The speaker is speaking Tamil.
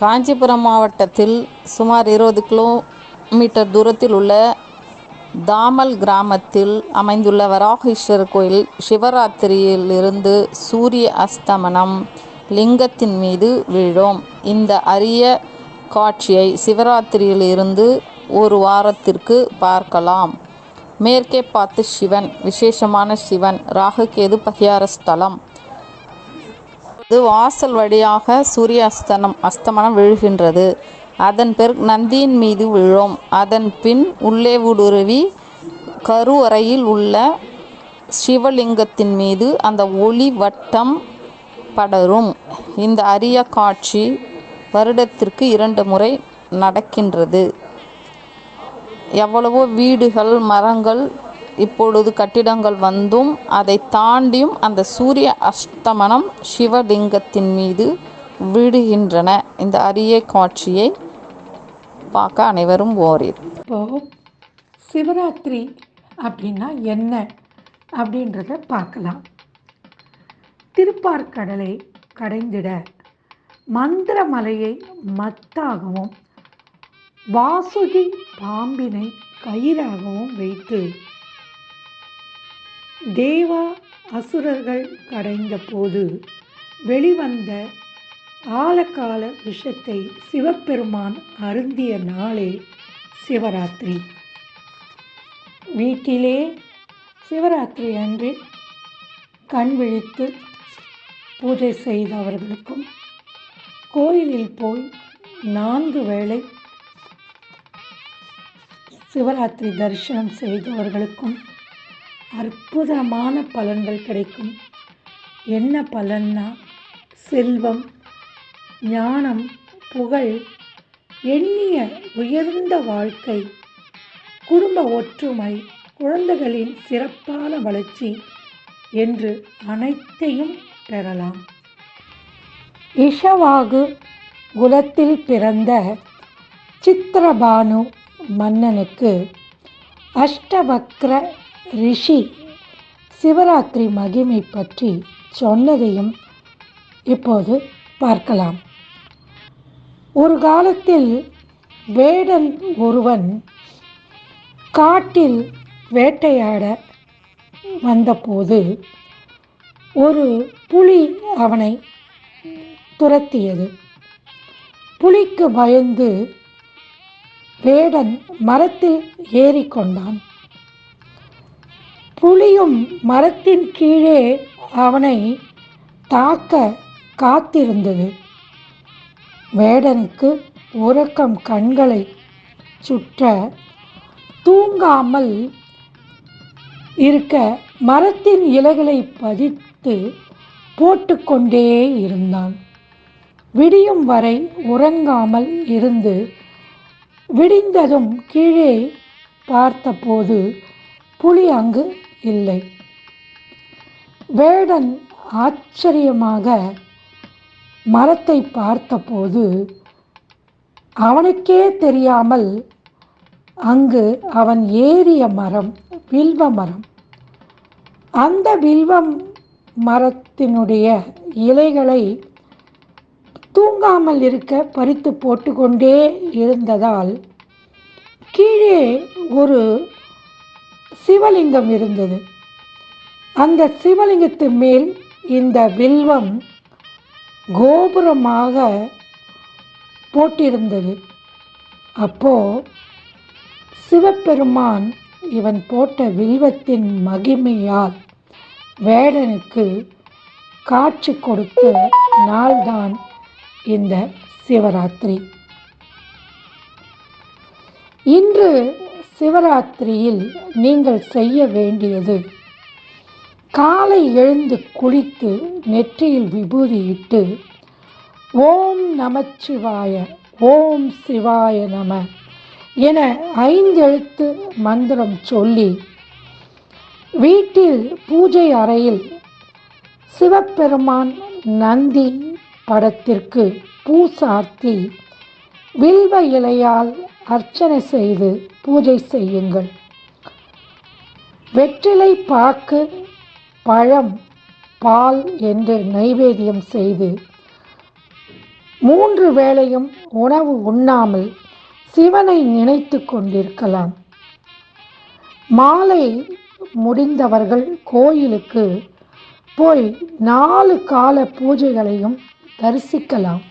காஞ்சிபுரம் மாவட்டத்தில் சுமார் இருபது கிலோமீட்டர் தூரத்தில் உள்ள தாமல் கிராமத்தில் அமைந்துள்ள வராகீஸ்வரர் கோயில் சிவராத்திரியிலிருந்து சூரிய அஸ்தமனம் லிங்கத்தின் மீது விழும். இந்த அரிய காட்சியை சிவராத்திரியிலிருந்து ஒரு வாரத்திற்கு பார்க்கலாம். மேற்கே பார்த்து சிவன் விசேஷமான சிவன் ராகுகேது பகியார ஸ்தலம். இது வாசல் வழியாக சூரிய அஸ்தனம் அஸ்தமனம் விழுகின்றது. அதன் பிறகு நந்தியின் மீது விழும். அதன் பின் உள்ளே ஊடுருவி கருவறையில் உள்ள சிவலிங்கத்தின் மீது அந்த ஒளி வட்டம் படரும். இந்த அரிய காட்சி வருடத்திற்கு இரண்டு முறை நடக்கின்றது. எவ்வளவோ வீடுகள் மரங்கள் இப்பொழுது கட்டிடங்கள் வந்தும் அதைத் தாண்டியும் அந்த சூரிய அஸ்தமனம் சிவலிங்கத்தின் மீது விடுகின்றன இந்த அரிய காட்சியை பார்க்க அனைவரும் ஓரிர். இப்போ சிவராத்திரி அப்படின்னா என்ன அப்படின்றத பார்க்கலாம். திருப்பார்கடலை கடைந்திட மந்திரமலையை மத்தாகவும் வாசுகி பாம்பினை கயிறாகவும் வைத்து தேவா அசுரர்கள் கடைந்த போது வெளிவந்த ஆலக்கால விஷத்தை சிவபெருமான் அருந்திய நாளே சிவராத்திரி. வீட்டிலே சிவராத்திரி அன்று கண் விழித்து பூஜை செய்தவர்களுக்கும் கோயிலில் போய் நான்கு வேளை சிவராத்திரி தரிசனம் செய்தவர்களுக்கும் அற்புதமான பலன்கள் கிடைக்கும். என்ன பலன்னா செல்வம் ஞானம் புகழ் எண்ணிய உயர்ந்த வாழ்க்கை குடும்ப ஒற்றுமை குழந்தைகளின் சிறப்பான வளர்ச்சி என்று அனைத்தையும் பெறலாம். இஷவாகு குலத்தில் பிறந்த சித்திரபானு மன்னனுக்கு அஷ்டவக்ர ரிஷி சிவராத்திரி மகிமை பற்றி சொன்னதையும் இப்போது பார்க்கலாம். ஒரு காலத்தில் வேடன் ஒருவன் காட்டில் வேட்டையாட வந்தபோது ஒரு புலி அவனை துரத்தியது. புலிக்கு பயந்து வேடன் மரத்தில் ஏறிக்கொண்டான். புலியும் மரத்தின் கீழே அவனை தாக்க காத்திருந்தது. வேடனுக்கு உறக்கம் கண்களை சுற்ற தூங்காமல் இருக்க மரத்தின் இலைகளை பதித்து போட்டுக்கொண்டே இருந்தான். விடியும் வரை உறங்காமல் இருந்து விடிந்ததும் கீழே பார்த்தபோது புலி அங்கு இல்லை. வேடன் ஆச்சரியமாக மரத்தை பார்த்தபோது அவனுக்கே தெரியாமல் அங்கு அவன் ஏறிய மரம் வில்வ மரம். அந்த வில்வம் மரத்தினுடைய இலைகளை தூங்காமல் இருக்க பறித்து போட்டுக்கொண்டே இருந்ததால் கீழே ஒரு சிவலிங்கம் இருந்தது. அந்த சிவலிங்கத்து மேல் இந்த வில்வம் கோபுரமாக போட்டிருந்தது. அப்போ சிவபெருமான் இவன் போட்ட வில்வத்தின் மகிமையால் வேடனுக்கு காட்சி கொடுத்த நாள்தான் இந்த சிவராத்திரி. இன்று சிவராத்திரியில் நீங்கள் செய்ய வேண்டியது காலை எழுந்து குளித்து நெற்றியில் விபூதியிட்டு ஓம் நமச்சிவாய ஓம் சிவாய நம என ஐந்தெழுத்து மந்திரம் சொல்லி வீட்டில் பூஜை அறையில் சிவபெருமான் நந்தி படத்திற்கு பூசார்த்தி வில்வ இலையால் அர்ச்சனை செய்து பூஜை செய்யுங்கள். வெற்றிலை பாக்கு பழம் பால் என்று நைவேத்தியம் செய்து மூன்று வேளையும் உணவு உண்ணாமல் சிவனை நினைத்து கொண்டிருக்கலாம். மாலை முடிந்தவர்கள் கோயிலுக்கு போய் நாலு கால பூஜைகளையும் தரிசிக்கலாம்.